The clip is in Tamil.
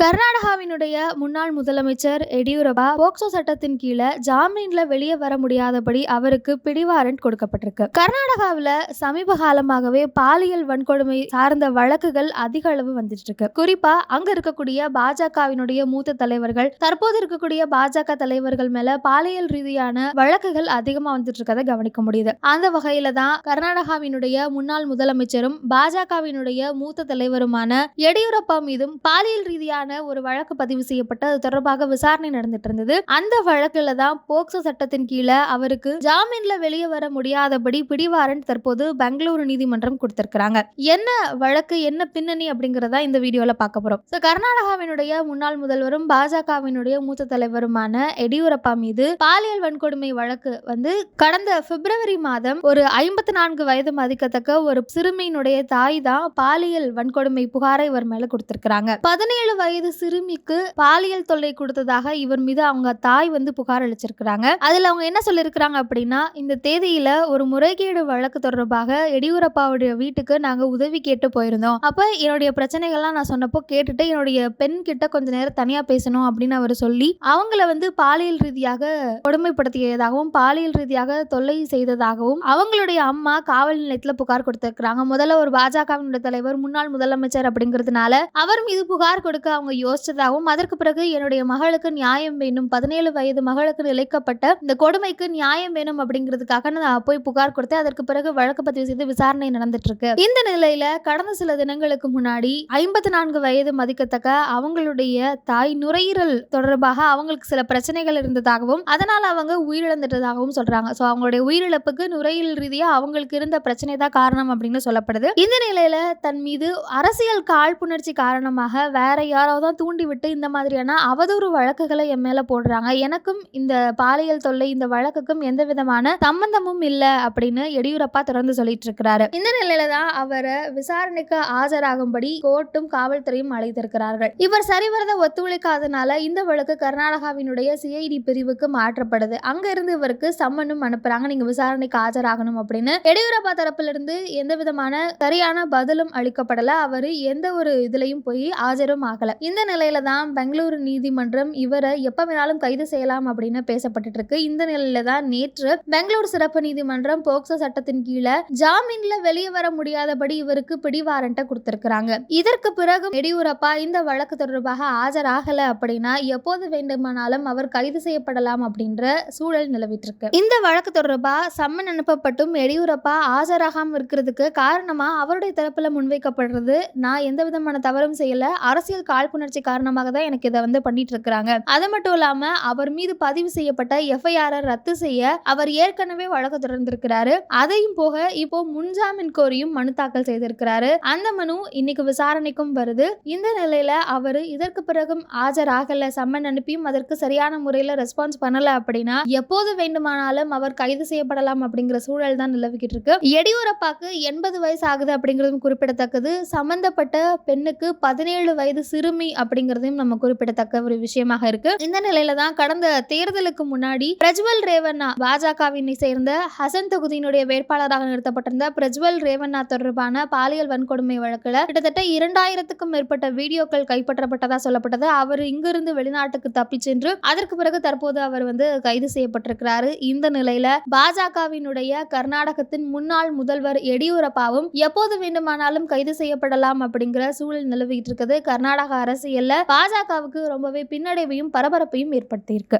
கர்நாடகாவினுடைய முன்னாள் முதலமைச்சர் எடியூரப்பா போக்சோ சட்டத்தின் கீழே ஜாமீன்ல வெளியே வர முடியாதபடி அவருக்கு பிடிவாரண்ட் கொடுக்கப்பட்டிருக்கு. கர்நாடகாவில் சமீப காலமாகவே பாலியல் வன்கொடுமை சார்ந்த வழக்குகள் அதிக அளவு வந்துட்டு இருக்கு குறிப்பா அங்க இருக்கக்கூடிய பாஜகவினுடைய மூத்த தலைவர்கள் தற்போது இருக்கக்கூடிய பாஜக தலைவர்கள் மேல பாலியல் ரீதியான வழக்குகள் அதிகமா வந்துட்டு இருக்கதை கவனிக்க முடியுது. அந்த வகையில தான் கர்நாடகாவினுடைய முன்னாள் முதலமைச்சரும் பாஜகவினுடைய மூத்த தலைவருமான எடியூரப்பா மீதும் பாலியல் ரீதியான ஒரு வழக்கு பதிவு செய்யப்பட்டு அது தொடர்பாக விசாரணை நடந்துட்டு இருந்தது. அந்த வழக்குல தான் போக்சோ சட்டத்தின் கீழே அவருக்கு ஜாமீன்ல வெளியே வர முடியாதபடி பிடிவாரண்ட் தற்போது பெங்களூரு நீதிமன்றம் கொடுத்திருக்கிறாங்க. என்ன வழக்கு என்ன பின்னணி அப்படிங்கறதா இந்த வீடியோல பார்க்க போறோம். ஸோ கர்நாடகாவினுடைய முன்னாள் முதல்வரும் பாஜகவினுடைய மூத்த தலைவருமான எடியூரப்பா மீது பாலியல் வன்கொடுமை வழக்கு வந்து கடந்த பிப்ரவரி மாதம் ஒரு ஐம்பத்தி நான்கு வயது மதிக்கத்தக்க ஒரு சிறுமியினுடைய தாய் தான் பாலியல் வன்கொடுமை புகாரை இவர் மேல கொடுத்திருக்கிறாங்க. பதினேழு வயது சிறுமிக்கு பாலியல் தொல்லை கொடுத்ததாக இவர் மீது அவங்க தாய் வந்து புகார் அளிச்சிருக்கிறாங்க. அதுல அவங்க என்ன சொல்லியிருக்கிறாங்க அப்படின்னா இந்த தேதியில ஒரு முறைகேடு வழக்கு தொடர்பாக எடியூரப்பாவுடைய வீட்டுக்கு நாங்க உதவி கேட்டு போயிருந்தோம். அப்ப என்னுடைய பிரச்சனைகள்லாம் நான் சொன்னப்போ கேட்டுட்டு என்னுடைய பெண் கிட்ட கொஞ்ச நேரம் தனியா பேசணும் அப்படின்னு அவர் சொல்லி அவங்கள வந்து பாலியல் ரீதியாக கொடுமைப்படுத்தியதாகவும் பாலியல் ரீதியாக தொல்லை செய்ததாகவும் அவங்களுடைய அம்மா காவல் நிலையத்துல புகார் கொடுத்திருக்கிறாங்க. முதல்ல ஒரு பாஜகவினுடைய தலைவர் முன்னாள் முதலமைச்சர் அப்படிங்கிறதுனால அவர் மீது புகார் கொடுக்க அவங்க யோசிச்சதாகவும் அதற்கு பிறகு என்னுடைய மகளுக்கு நியாயம் வேணும் பதினேழு வயது மகளுக்கு இழைக்கப்பட்ட இந்த கொடுமைக்கு நியாயம் வேணும் அப்படிங்கிறதுக்காக நான் போய் புகார் கொடுத்து அதற்கு பிறகு வழக்கு பதிவு செய்து விசாரணை நடந்துட்டு இருக்கு இந்த நிலையில கடந்த சில தினங்களுக்கு முன்னாடி ஐம்பத்தி நான்கு வயது மதிக்கத்தக்க அவங்களுடைய தாய் நுரையீரல் தொடர்பாக அவங்களுக்கு சில பிரச்சனைகள் இருந்ததாகவும் அதனால அவங்க உயிரிழந்துட்டதாகவும் சொல்றாங்க. ஸோ அவங்களுடைய உயிரிழப்புக்கு நுரையீரல் ரீதியா அவங்களுக்கு இருந்த பிரச்சனை தான் காரணம் அப்படின்னு சொல்லப்படுது. இந்த நிலையில தன் மீது அரசியல் காழ்ப்புணர்ச்சி காரணமாக வேற யாரோ தான் தூண்டிவிட்டு இந்த மாதிரியான அவதூறு வழக்குகளை என் மேலே போடுறாங்க. எனக்கும் இந்த பாலியல் தொல்லை இந்த வழக்குக்கும் எந்த விதமான சம்பந்தமும் இல்லை அப்படின்னு எடியூரப்பா தொடர்ந்து சொல்லிட்டு இருக்கிறாரு. இந்த நிலையில தான் அவரை விசாரணைக்கு ஆஜராகும்படி கோர்ட்டும் காவல்துறையும் அழைத்திருக்கிறார்கள். இவர் சரிவரத ஒத்துழைக்காதனால இந்த வழக்கு கர்நாடகாவினுடைய சிஐடி பிரிவுக்கு மாற்றப்படுது. அங்க இருந்து இவருக்கு சம்மனும் அனுப்புறாங்க. நீங்க விசாரணைக்கு ஆஜராகணும் அப்படின்னு எடியூரப்பா தரப்பிலிருந்து எந்த விதமான சரியான பதிலும் அளிக்கப்படல. அவரு எந்த ஒரு இதுலயும் போய் ஆஜரும் ஆகல. இந்த நிலையில தான் பெங்களூரு நீதிமன்றம் இவரை எப்ப வேணாலும் கைது செய்யலாம் அப்படின்னு பேசப்பட்டு இருக்கு. இந்த நிலையில தான் நேற்று பெங்களூர் சிறப்பு நீதிமன்றம் போக்சோ சட்டத்தின் கீழே ஜாமீன்ல வெளியே வர முடியாதபடி இவருக்கு பிடிவாரண்ட்டை கொடுத்திருக்கிறாங்க. இதற்கு பிறகு எடியூரப்பா இந்த வழக்கு தொடர்பாக ஆஜராகல அப்படின்னா எப்போது வேண்டுமானாலும் அவர் கைது செய்யப்படலாம் அப்படின்ற சூழல் நிலவிட்டு இருக்கு. இந்த வழக்கு தொடர்பா சம்மன் அனுப்பப்பட்டும் எடியூரப்பா ஆஜராகாம இருக்கிறதுக்கு காரணமா அவருடைய தரப்புல முன்வைக்கப்படுறது நான் எந்த விதமான தவறும் செய்யல. அரசியல் காழ்ப்புணர்ச்சி காரணமாக தான் எனக்கு இதை வந்து பண்ணிட்டு இருக்கிறாங்க அது மட்டும் இல்லாம அவர் மீது பதிவு செய்யப்பட்ட எஃப்ஐஆர் ரத்து செய்ய அவர் ஏற்கனவே வழக்கு தொடர்ந்திருக்கிறாரு. அதையும் போக இப்போ முன்ஜாமீன் கோரியும் மனு தாக்கல் செய்திருக்கிறாரு. அந்த மனு இன்னைக்கு விசாரணைக்கும் வருது. இந்த நிலையில அவர் இதற்கு பிறகும் ஆஜராகல சம்மன் அனுப்பியும் அதற்கு சரியான முறையில ரெஸ்பான்ஸ் பண்ணல அப்படின்னா எப்போது வேண்டுமானாலும் அவர் கைது செய்யப்படலாம் அப்படிங்கிற சூழல் தான் நிலவிக்கிட்டு இருக்கு எடியூரப்பாக்கு எண்பது வயசு ஆகுது அப்படிங்கிறதும் குறிப்பிடத்தக்கது. சம்பந்தப்பட்ட பெண்ணுக்கு பதினேழு வயது சிறுமி அப்படிங்கிறதையும் நம்ம குறிப்பிடத்தக்க ஒரு விஷயமாக இருக்கு. இந்த நிலையில தான் கடந்த தேர்தலுக்கு முன்னாடி பிரஜ்வல் ரேவண்ணா பாஜகவினை சேர்ந்த ஹசன் தொகுதியினுடைய வேட்பாளராக நிறுத்தப்பட்டிருந்த பிரஜ்வல் ரேவண்ணா தொடர்பான பாலியல் வன்கொடுமை வழக்குல கிட்டத்தட்ட இரண்டாயிரத்துக்கும் மேற்பட்ட வீடியோக்கள் கைப்பற்றப்பட்டதா சொல்லப்பட்டது. அவர் இங்கிருந்து வெளிநாட்டுக்கு தப்பி சென்று அதற்கு பிறகு தற்போது அவர் வந்து கைது செய்யப்பட்டிருக்கிறாரு. இந்த நிலையில பாஜகவினுடைய கர்நாடகத்தின் முன்னாள் முதல்வர் எடியூரப்பாவும் எப்போது வேண்டுமானாலும் கைது செய்யப்படலாம் அப்படிங்கிற சூழல் நிலவிட்டு இருக்குது. கர்நாடக அரசியல்ல பாஜகவுக்கு ரொம்பவே பின்னடைவையும் பரபரப்பையும் ஏற்படுத்தியிருக்கு.